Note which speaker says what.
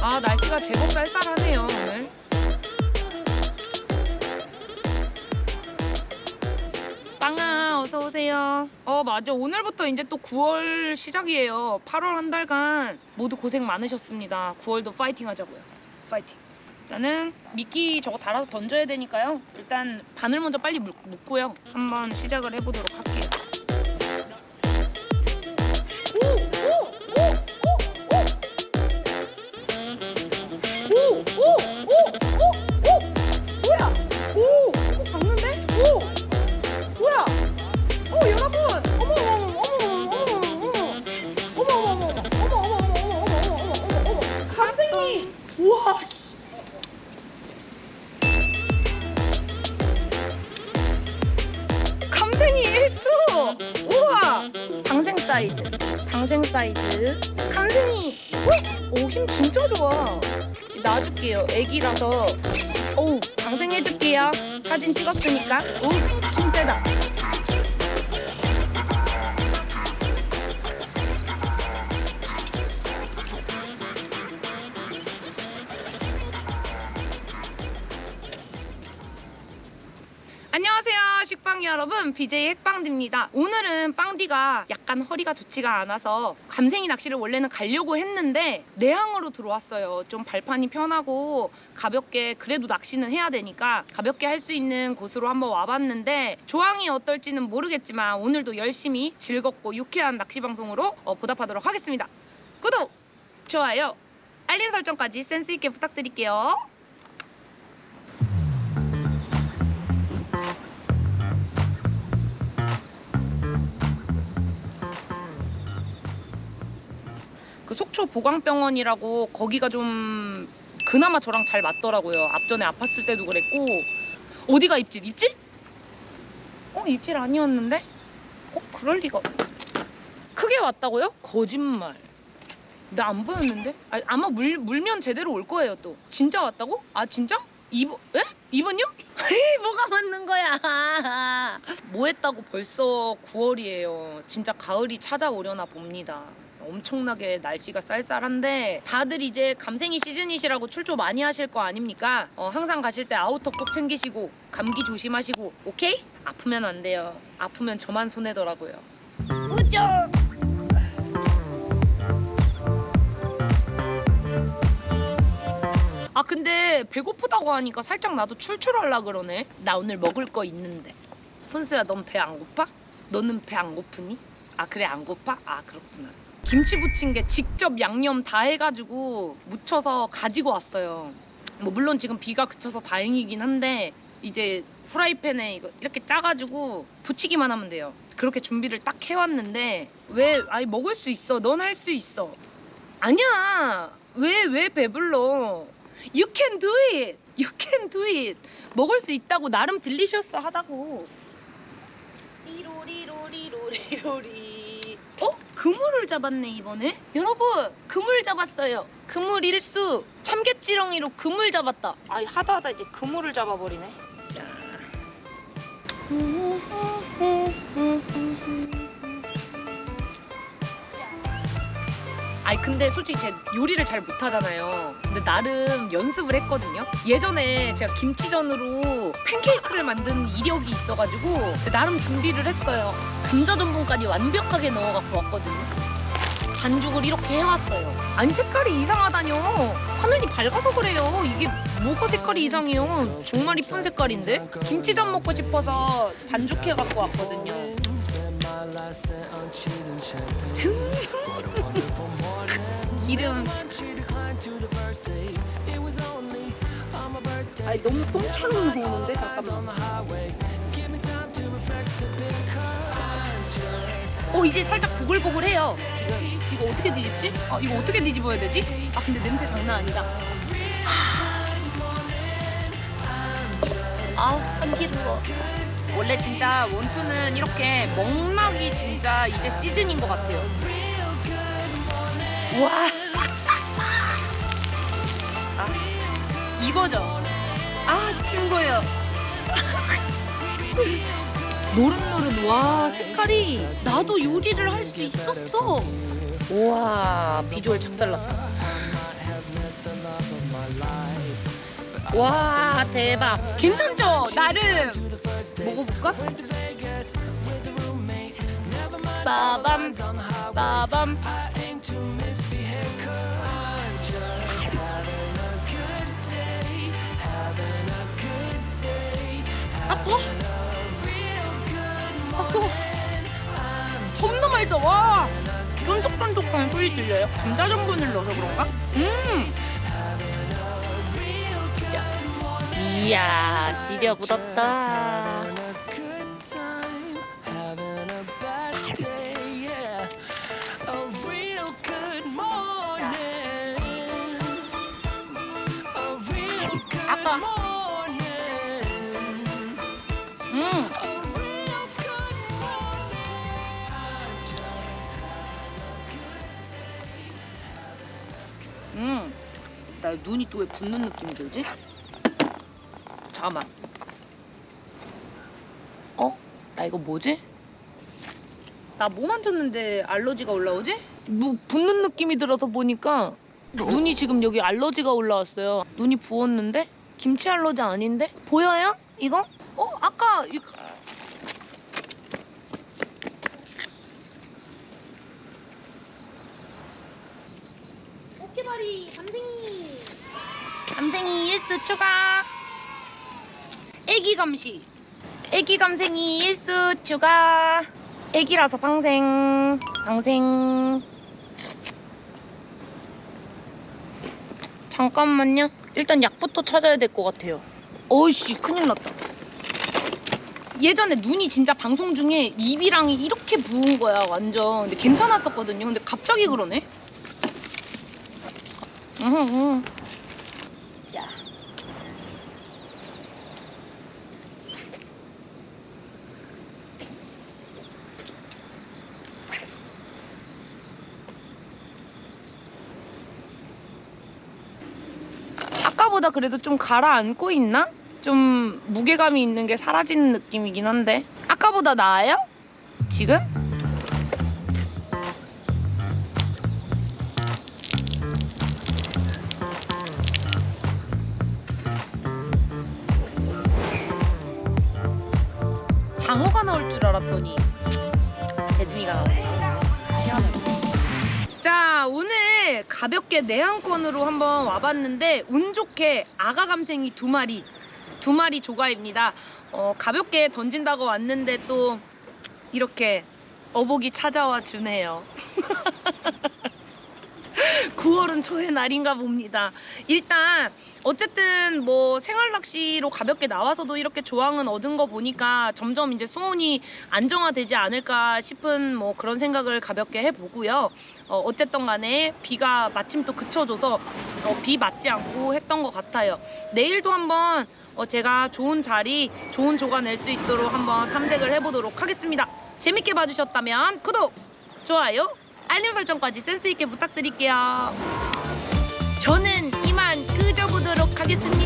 Speaker 1: 아 날씨가 제법 쌀쌀하네요 오늘. 빵아 어서 오세요. 어 맞아 오늘부터 이제 또 9월 시작이에요. 8월 한 달간 모두 고생 많으셨습니다. 9월도 파이팅 하자고요. 파이팅. 일단은 미끼 저거 달아서 던져야 되니까요. 일단 바늘 먼저 빨리 묶, 묶고요. 한번 시작을 해보도록 할게요. 힘 진짜 좋아. 놔줄게요. 애기라서. 어우 방생해줄게요. 사진 찍었으니까. 오 힘 세다. 안녕하세요. 식 빵 여러분 BJ 핵빵디입니다. 오늘은 빵디가 약간 허리가 좋지가 않아서 감생이 낚시를 원래는 가려고 했는데 내항으로 들어왔어요. 좀 발판이 편하고 가볍게 그래도 낚시는 해야 되니까 가볍게 할 수 있는 곳으로 한번 와봤는데 조항이 어떨지는 모르겠지만 오늘도 열심히 즐겁고 유쾌한 낚시 방송으로 어, 보답하도록 하겠습니다. 구독 좋아요 알림 설정까지 센스 있게 부탁드릴게요 그 속초 보광병원이라고 거기가 좀 그나마 저랑 잘 맞더라고요. 앞전에 아팠을 때도 그랬고 어디가 입질? 입질? 어 입질 아니었는데? 어 그럴 리가. 크게 왔다고요? 거짓말. 나 안 보였는데? 아, 아마 물, 물면 제대로 올 거예요 또. 진짜 왔다고? 아 진짜? 2번, 에? 2번요? 에이, 뭐가 맞는 거야? 뭐 했다고 벌써 9월이에요. 진짜 가을이 찾아오려나 봅니다. 엄청나게 날씨가 쌀쌀한데 다들 이제 감생이 시즌이시라고 출조 많이 하실 거 아닙니까? 어, 항상 가실 때 아우터 꼭 챙기시고 감기 조심하시고 오케이? 아프면 안 돼요. 아프면 저만 손해더라고요. 우정! 아 근데 배고프다고 하니까 살짝 나도 출출하려 그러네. 나 오늘 먹을 거 있는데. 푼수야 넌 배 안 고파? 너는 배 안 고프니? 아 그래 안 고파? 아 그렇구나. 김치 부친 게 직접 양념 다 해가지고 무쳐서 가지고 왔어요. 뭐 물론 지금 비가 그쳐서 다행이긴 한데 이제 후라이팬에 이거 이렇게 짜가지고 부치기만 하면 돼요. 그렇게 준비를 딱 해왔는데 왜 아니 먹을 수 있어. 넌 할 수 있어. 아니야. 왜 왜 배불러? You can do it. You can do it. 먹을 수 있다고 나름 딜리셔스 하다고. 리로리로리로리로리. 어? 그물을 잡았네 이번에. 여러분 그물 잡았어요. 그물 일수. 참깨지렁이로 그물 잡았다. 아이 하다 하다 이제 그물을 잡아버리네. 자. 아니 근데 솔직히 제 요리를 잘 못하잖아요. 근데 나름 연습을 했거든요. 예전에 제가 김치전으로 팬케이크를 만든 이력이 있어가지고 나름 준비를 했어요. 감자 전분까지 완벽하게 넣어갖고 왔거든요. 반죽을 이렇게 해왔어요. 아니 색깔이 이상하다뇨. 화면이 밝아서 그래요. 이게 뭐가 색깔이 이상해요. 정말 이쁜 색깔인데. 김치전 먹고 싶어서 반죽해갖고 왔거든요. 기름. 아니 너무 똥처럼 보이는데 잠깐만. 어 이제 살짝 보글보글해요. 지금 이거 어떻게 뒤집지? 아 이거 어떻게 뒤집어야 되지? 아 근데 냄새 장난 아니다. 아우 한기루워. 원래 진짜 원투는 이렇게 먹락이 진짜 이제 시즌인 것 같아요. 와. 아, 이 버전. 아, 친구예요. 노릇노릇. 와 색깔이 나도 요리를 할 수 있었어. 우와 비주얼 작달났다. 와 대박. 괜찮죠? 나름. 먹어볼까? 빠밤 빠밤. 아 또? 와 쫀득쫀득한 소리 들려요? 감자 전분을 넣어서 그런가? 음 이야 지려 묻었다 음. 나 눈이 또 왜 붓는 느낌이 들지? 잠깐만. 어? 나 이거 뭐지? 나 뭐 만졌는데 알러지가 올라오지? 뭐 붓는 느낌이 들어서 보니까 눈이 지금 여기 알러지가 올라왔어요. 눈이 부었는데? 김치 알러지 아닌데? 보여요? 이거? 어? 아까 이...
Speaker 2: 오케바리 감생이
Speaker 1: 감생이 일수 추가. 애기 감시. 애기 감생이 일수 추가. 애기라서 방생. 방생. 잠깐만요. 일단 약부터 찾아야 될 것 같아요. 어이씨, 큰일 났다. 예전에 눈이 진짜 방송 중에 입이랑이 이렇게 부은 거야, 완전. 근데 괜찮았었거든요. 근데 갑자기 그러네. 응, 응. 자. 아까보다 그래도 좀 가라앉고 있나? 좀 무게감이 있는 게 사라지는 느낌이긴 한데 아까보다 나아요? 지금? 나올 줄 알았더니 개미가 나오네. 자 오늘 가볍게 내한권으로 한번 와봤는데 운 좋게 아가 감생이 두 마리 두 마리 조가입니다. 어, 가볍게 던진다고 왔는데 또 이렇게 어복이 찾아와 주네요. 9월은 저의 날인가 봅니다. 일단 어쨌든 뭐 생활 낚시로 가볍게 나와서도 이렇게 조항은 얻은 거 보니까 점점 이제 수온이 안정화되지 않을까 싶은 뭐 그런 생각을 가볍게 해보고요. 어, 어쨌든 간에 비가 마침 또 그쳐줘서 어, 비 맞지 않고 했던 것 같아요. 내일도 한번 어, 제가 좋은 자리, 좋은 조가 낼 수 있도록 한번 탐색을 해보도록 하겠습니다. 재밌게 봐주셨다면 구독, 좋아요, 알림 설정까지 센스 있게 부탁드릴게요. 저는 이만 끄져보도록 하겠습니다.